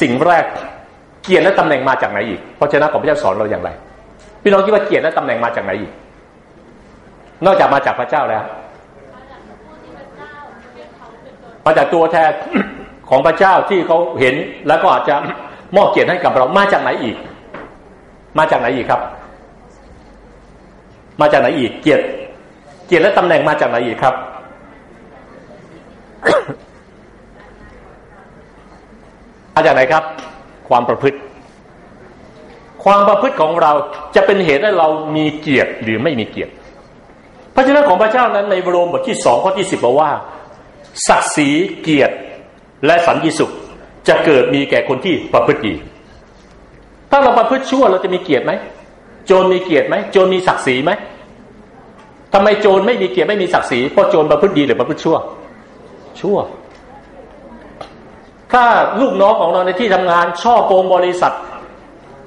สิ่งแรกเกียรติและตำแหน่งมาจากไหนอีกพระเจ้าของพระเจ้าสอนเราอย่างไร พี่น้องคิดว่าเกียรติและตำแหน่งมาจากไหนอีก นอกจากมาจากพระเจ้าแล้ว มาจากตัวแทนของพระเจ้าที่เขาเห็นแล้วก็อาจจะมอบเกียรติให้กับเรามาจากไหนอีก มาจากไหนอีกครับ มาจากไหนอีก เกียรติ เกียรติและตำแหน่งมาจากไหนอีกครับ มาจากไหนครับ ความประพฤติ ความประพฤติของเราจะเป็นเหตุให้เรามีเกียรติหรือไม่มีเกียรติพระเจ้าของพระเจ้านั้นในบรมบทที่สองข้อที่สิบบอกว่าศักดิ์ศรีเกียรติและสันติสุขจะเกิดมีแก่คนที่ประพฤติดีถ้าเราประพฤติชั่วเราจะมีเกียรติไหมโจรมีเกียรติไหมโจรมีศักดิ์ศรีไหมทำไมโจรไม่มีเกียรติไม่มีศักดิ์ศรีเพราะโจรประพฤติดีหรือประพฤติชั่ว ชั่ว ถ้าลูกน้องของเราในที่ทำงานช่อโกงบริษัท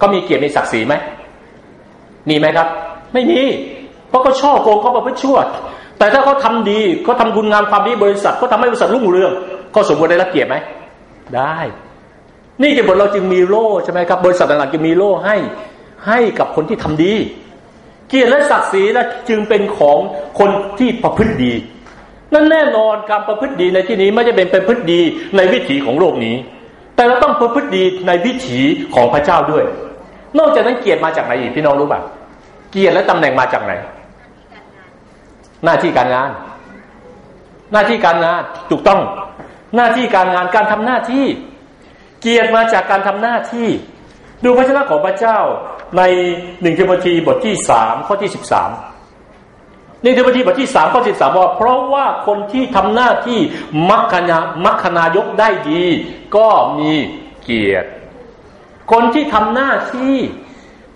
ก็มีเกียรติมีศักดิ์ศรีไหมมีไหมครับ ไม่มีเพราะเขาช่อโกงเขาประพฤติชั่ว แต่ถ้าเขาทาดีเขาทาคุณงามความดีบริษัทเขาทาให้บริษัทรุ่งเรืองก็สมควรได้รับเกียรติไหมได้ นี่จะบทเราจึงมีโล่ใช่ไหมครับ บริษัทต่างๆจึงมีโล่ให้ให้กับคนที่ทำดี เกียรติและศักดิ์ศรีและจึงเป็นของคนที่ประพฤติดี นั่นแน่นอนการประพฤติดีในที่นี้ไม่ใช่เป็นประพฤติดีในวิถีของโลกนี้ แต่เราต้องประพฤติดีในวิถีของพระเจ้าด้วย นอกจากนั้นเกียรติมาจากไหนอีกพี่น้องรู้ป่ะเกียรติและตำแหน่งมาจากไหน หน้าที่การงาน หน้าที่การงานถูกต้อง หน้าที่การงานการทำหน้าที่ เกียรติมาจากการทำหน้าที่ ดูพระชนะของพระเจ้าในหนึ่งเทมธีบทที่สามข้อที่สิบสาม ในเทโมธีบทที่สามข้อสิบสามว่า เพราะว่าคนที่ทำหน้าที่มัคคณามัคคณายกได้ดี ก็มีเกียรติ คนที่ทำหน้าที่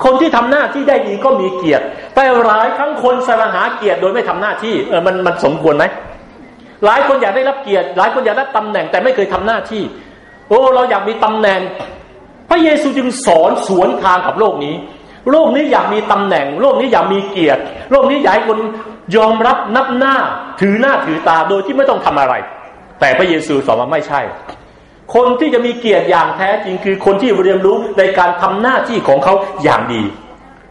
คนที่ทำหน้าที่ได้ดีก็มีเกียรติ แต่หลายครั้งคนสรหาเกียรติโดยไม่ทำหน้าที่เออมันมันสมควรไหมหลายคนอยากได้รับเกียรติ หลายคนอยากได้ตำแหน่งแต่ไม่เคยทำหน้าที่ โอ้เราอยากมีตำแหน่ง พระเยซูจึงสอนสวนทางกับโลกนี้โลกนี้อยากมีตำแหน่ง โลกนี้อยากมีเกียรติ โลกนี้อยากให้คน ยอมรับนับหน้าถือหน้าถือตาโดยที่ไม่ต้องทำอะไร แต่พระเยซูสอนว่าไม่ใช่ คนที่จะมีเกียรติอย่างแท้จริงคือคนที่เรียนรู้ในการทำหน้าที่ของเขาอย่างดี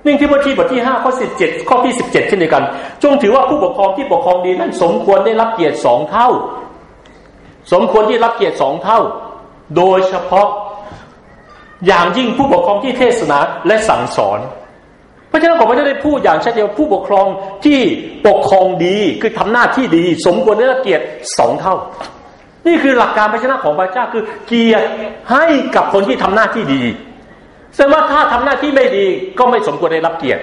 นึ่งที่บทที่บทที่ห้าข้อสิบเจ็ดข้อที่สิบเจ็ดเช่นเดียวกัน จงถือว่าผู้ปกครองที่ปกครองดีนั้นสมควรได้รับเกียรติสองเท่า สมควรที่รับเกียรติสองเท่า โดยเฉพาะอย่างยิ่งผู้ปกครองที่เทศนาและสั่งสอน พระเจ้าของพระเจ้าได้พูดอย่างชัดเจนผู้ปกครองที่ปกครองดีคือทำหน้าที่ดี สมควรได้รับเกียรติสองเท่า นี่คือหลักการพระชนะของพระเจ้าคือ เกียรติให้กับคนที่ทำหน้าที่ดีแสดงว่าถ้าทำหน้าที่ไม่ดีก็ไม่สมควรได้รับเกียรติ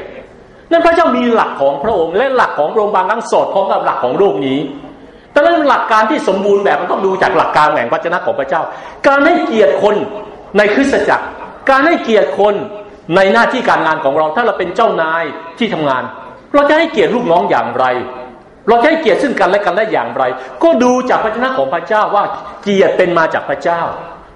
นั่นพระเจ้ามีหลักของพระองค์และหลักของโรงพยาบาลทั้งสดพร้อมกับหลักของโลกนี้แต่นั้นหลักการที่สมบูรณ์แบบมันต้องดูจากหลักการแห่งพระเจ้าของพระเจ้า การให้เกียรติคนในคริสตจักร การให้เกียรติคน ในหน้าที่การงานของเราถ้าเราเป็นเจ้านายที่ทำงาน เราจะให้เกียรติลูกน้องอย่างไร เราจะให้เกียรติซึ่งกันและกันได้อย่างไร ก็ดูจากพระเจ้าของพระเจ้าว่าเกียรติเป็นมาจากพระเจ้า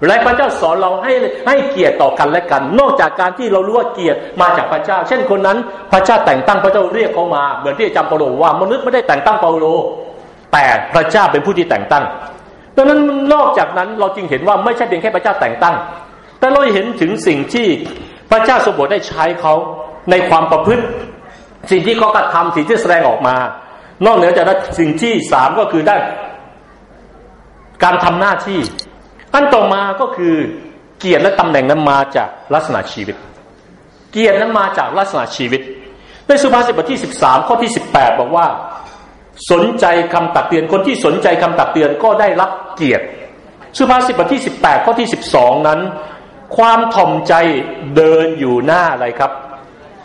และพระเจ้าสอนเราให้ให้เกียรติต่อกันและกัน นอกจากการที่เรารู้ว่าเกียรติมาจากพระเจ้า เช่นคนนั้นพระเจ้าแต่งตั้งพระเจ้าเรียกเขามาเหมือนที่อาจารย์เปาโลว่ามนุษย์ไม่ได้แต่งตั้งเปาโล แต่พระเจ้าเป็นผู้ที่แต่งตั้งดังนั้นนอกจากนั้นเราจึงเห็นว่าไม่ใช่เพียงแค่พระเจ้าแต่งตั้ง แต่เราเห็นถึงสิ่งที่ พระเจ้าสมบูรณ์ได้ใช้เขาในความประพฤติ สิ่งที่เขากระทำสิ่งที่แสดงออกมา นอกเหนือจากนั้นสิ่งที่สามก็คือได้การทำหน้าที่อันต่อมาก็คือเกียรติและตำแหน่งนั้นมาจากลักษณะชีวิต เกียรตินั้นมาจากลักษณะชีวิต ในสุภาษิตบทที่สิบสามข้อที่สิบแปดบอกว่า สนใจคำตักเตือนคนที่สนใจคำตักเตือนก็ได้รับเกียรติ สุภาษิตบทที่สิบแปดข้อที่สิบสองนั้น ความถ่อมใจเดินอยู่หน้าอะไรครับ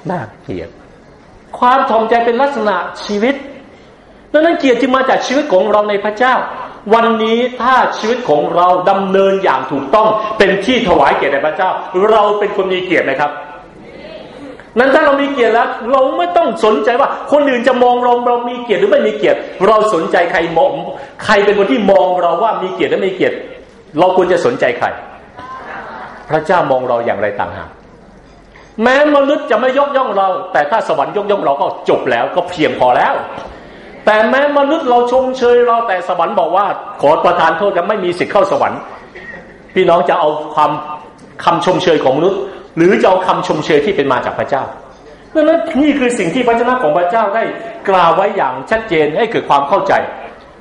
หน้าเกียรติความถ่อมใจเป็นลักษณะชีวิตดังนั้นเกียรติที่มาจากชีวิตของเราในพระเจ้า วันนี้ถ้าชีวิตของเราดำเนินอย่างถูกต้องเป็นที่ถวายเกียรติแด่พระเจ้า เราเป็นคนมีเกียรติไหมครับ นั้นถ้าเรามีเกียรติแล้ว เราไม่ต้องสนใจว่า คนอื่นจะมองเราเรามีเกียรติหรือไม่มีเกียรติ เราสนใจใครมองใครเป็นคนที่มองเราว่ามีเกียรติหรือไม่มีเกียรติ เราควรจะสนใจใคร พระเจ้ามองเราอย่างไรต่างหากแม้มนุษย์จะไม่ยกย่องเรา แต่ถ้าสวรรค์ยกย่องเราก็จบแล้วก็เพียงพอแล้ว แต่แม้มนุษย์เราชมเชยเราแต่สวรรค์บอกว่า ขอประทานโทษจะไม่มีสิทธิ์เข้าสวรรค์ พี่น้องจะเอาความคำชมเชยของมนุษย์ หรือจะเอาคำชมเชยที่เป็นมาจากพระเจ้าดังนั้นนี่คือสิ่งที่พระเจ้าของพระเจ้าได้กล่าวไว้อย่างชัดเจนให้เกิดความเข้าใจ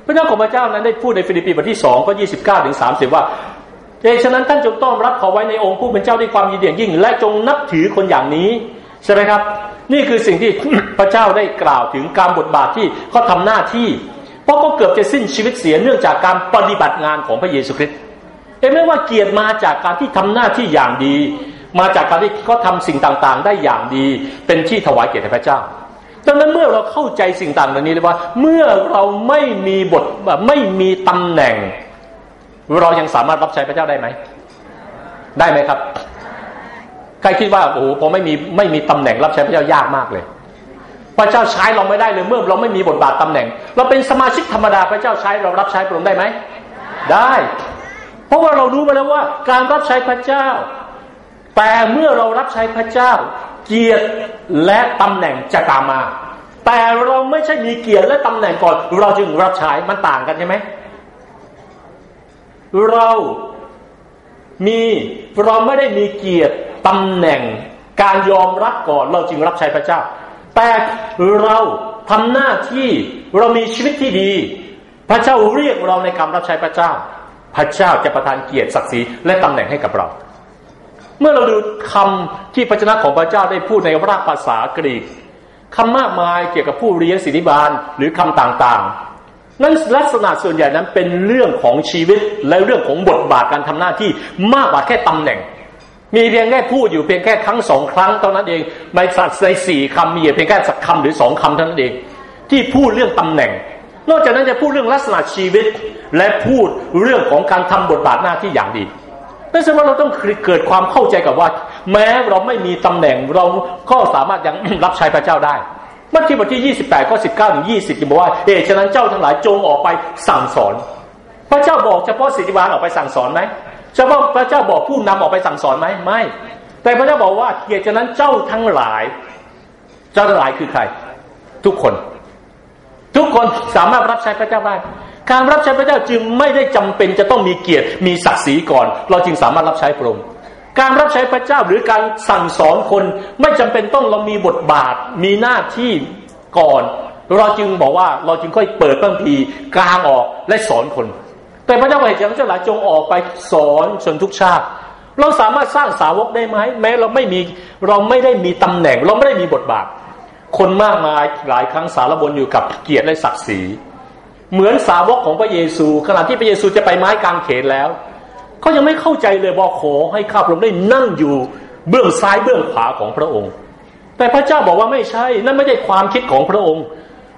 พระเจ้าของพระเจ้านั้นได้พูดในฟิลิปปีบทที่สองข้อยี่สิบเก้าถึงสามสิบว่า เอฉะนั้นท่านจงต้อนรับเขาไว้ในองค์ผู้เป็นเจ้าด้วยความยินดียิ่ง และจงนับถือคนอย่างนี้ใช่ไหมครับ นี่คือสิ่งที่พระเจ้าได้กล่าวถึงการบทบาทที่เขาทาหน้าที่ เพราะเขาเกือบจะสิ้นชีวิตเสียเนื่องจากการปฏิบัติงานของพระเยซูคริสต์เห็นไหมว่าเกียรติมาจากการที่ทำหน้าที่อย่างดี มาจากการที่เขาทาสิ่งต่างๆ ได้อย่างดี เป็นที่ถวายเกียรติแด่พระเจ้าดังนั้นเมื่อเราเข้าใจสิ่งต่างเหล่านี้เลยว่า เมื่อเราไม่มีบทไม่มีตำแหน่ง เรายังสามารถรับใช้พระเจ้าได้ไหม ได้ไหมครับ ใครคิดว่าโอ้โหพอไม่มีไม่มีตำแหน่งรับใช้พระเจ้ายากมากเลย พระเจ้าใช้เราไม่ได้เลยเมื่อเราไม่มีบทบาทตำแหน่ง เราเป็นสมาชิกธรรมดาพระเจ้าใช้เรารับใช้พระองค์ได้ไหม ได้ เพราะว่าเรารู้มาแล้วว่า การรับใช้พระเจ้า แต่เมื่อเรารับใช้พระเจ้า เกียรติและตำแหน่งจะตามมา แต่เราไม่ใช่มีเกียรติและตำแหน่งก่อน เราจึงรับใช้มันต่างกันใช่ไหม เรามีเราไม่ได้มีเกียรติตำแหน่งการยอมรับก่อนเราจึงรับใช้พระเจ้า แต่เราทำหน้าที่เรามีชีวิตที่ดี พระเจ้าเรียกเราในคำรับใช้พระเจ้า พระเจ้าจะประทานเกียรติศักดิ์ศรีและตำแหน่งให้กับเรา เมื่อเราดูคำที่พระเจ้าของพระเจ้าได้พูดในรากภาษากรีกคำมากมายเกี่ยวกับผู้เรียนสินิบาลหรือคำต่าง นั้นลักษณะส่วนใหญ่นั้นเป็นเรื่องของชีวิตและเรื่องของบทบาทการทำหน้าที่มากกว่าแค่ตำแหน่ง มีเพียงแค่พูดอยู่เพียงแค่ครั้งสองครั้งเท่านั้นเองในสัตว์ในสี่คำมีเพียงแค่สักคำหรือสองคำเท่านั้นเอง ที่พูดเรื่องตำแหน่ง นอกจากนั้นจะพูดเรื่องลักษณะชีวิต และพูดเรื่องของการทำบทบาทหน้าที่อย่างดีนั่นแสดงว่าเราต้องเกิดความเข้าใจกับว่า แม้เราไม่มีตำแหน่งเราก็สามารถยังรับใช้พระเจ้าได้ มัทธิวบทที่ 28ข้อ19ถึง20จะบอกว่าเอฉะนั้นเจ้าทั้งหลายจงออกไปสั่งสอน พระเจ้าบอกเฉพาะสิทธิบาลออกไปสั่งสอนไหมเฉพาะพระเจ้าบอกผู้นำออกไปสั่งสอนไหมไม่ แต่พระเจ้าบอกว่าเกียรติฉะนั้นเจ้าทั้งหลาย เจ้าทั้งหลายคือใคร ทุกคน ทุกคนสามารถรับใช้พระเจ้าได้การรับใช้พระเจ้าจึงไม่ได้จำเป็นจะต้องมีเกียรติมีศักดิ์ศรีก่อน เราจึงสามารถรับใช้พระองค์ การรับใช้พระเจ้าหรือการสั่งสอนคนไม่จำเป็นต้องเรามีบทบาทมีหน้าที่ก่อน เราจึงบอกว่าเราจึงค่อยเปิดพระพีกลางออกและสอนคน แต่พระเจ้าเห็นเจ้าหลายจงออกไปสอนชนทุกชาติ เราสามารถสร้างสาวกได้ไหมแม้เราไม่มีเราไม่ได้มีตำแหน่ง เราไม่ได้มีบทบาท คนมากมายหลายครั้งสารบนอยู่กับเกียรติและศักดิ์ศรีเหมือนสาวกของพระเยซู ขณะที่พระเยซูจะไปไม้กางเขนแล้ว เขายังไม่เข้าใจเลยบอกขอให้ข้าพระองค์ได้นั่งอยู่เบื้องซ้ายเบื้องขวาของพระองค์ แต่พระเจ้าบอกว่าไม่ใช่ นั่นไม่ใช่ความคิดของพระองค์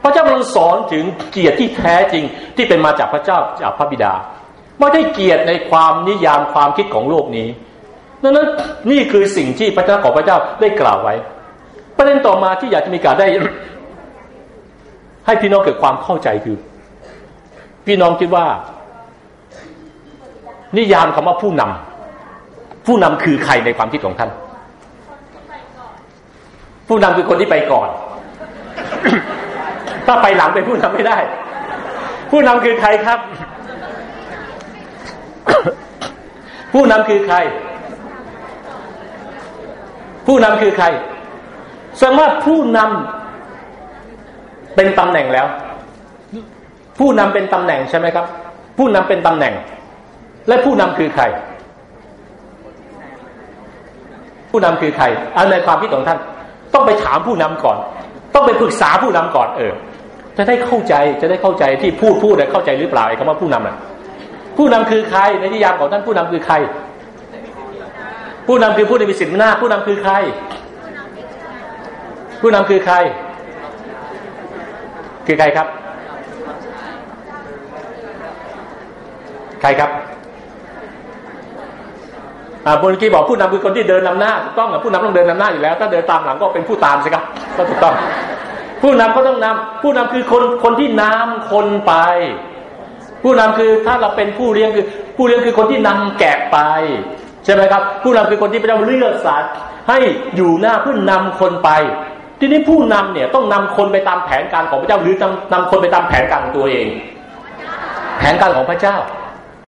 พระเจ้ากำลังสอนถึงเกียรติที่แท้จริงที่เป็นมาจากพระเจ้าจากพระบิดาไม่ได้เกียรติในความนิยามความคิดของโลกนี้ดังนั้นนี่คือสิ่งที่พระเจ้าของพระเจ้าได้กล่าวไว้ ประเด็นต่อมาที่อยากจะมีการได้ ให้พี่น้องเกิดความเข้าใจคือ พี่น้องคิดว่า นิยามคำว่าผู้นำผู้นำคือใครในความคิดของท่าน ผู้นำคือคนที่ไปก่อน ถ้าไปหลังเป็นผู้นำไม่ได้ ผู้นำคือใครครับ ผู้นำคือใคร ผู้นำคือใครสมมติผู้นำเป็นตำแหน่งแล้ว ผู้นำเป็นตำแหน่งใช่ไหมครับ ผู้นำเป็นตำแหน่ง และผู้นำคือใคร ผู้นำคือใครอันในความคิดของท่าน ต้องไปถามผู้นำก่อน ต้องไปปรึกษาผู้นำก่อนเออจะได้เข้าใจจะได้เข้าใจที่พูดพูดได้เข้าใจหรือเปล่าไอ้คำว่าผู้นำน่ะผู้นำคือใครในนิยามของท่านผู้นำคือใคร ผู้นำคือผู้ในมีสิทธิ์หน้า ผู้นำคือใคร ผู้นำคือใคร คือใครครับ ใครครับ บนกี้บอกผู้นำคือคนที่เดินนำหน้าถูกต้องผู้นำต้องเดินนำหน้าอยู่แล้ว ถ้าเดินตามหลังก็เป็นผู้ตามสิครับก็ถูกต้อง ผู้นำก็ต้องนำผู้นำคือคนคนที่นำคนไป ผู้นำคือถ้าเราเป็นผู้เลี้ยงคือ ผู้เลี้ยงคือคนที่นำแกะไป ใช่ไหมครับ ผู้นำคือคนที่พระเจ้าเลือกสรรให้อยู่หน้าเพื่อนำคนไป ทีนี้ผู้นำเนี่ยต้องนำคนไปตามแผนการของพระเจ้าหรือนำนำคนไปตามแผนการของตัวเอง แผนการของพระเจ้า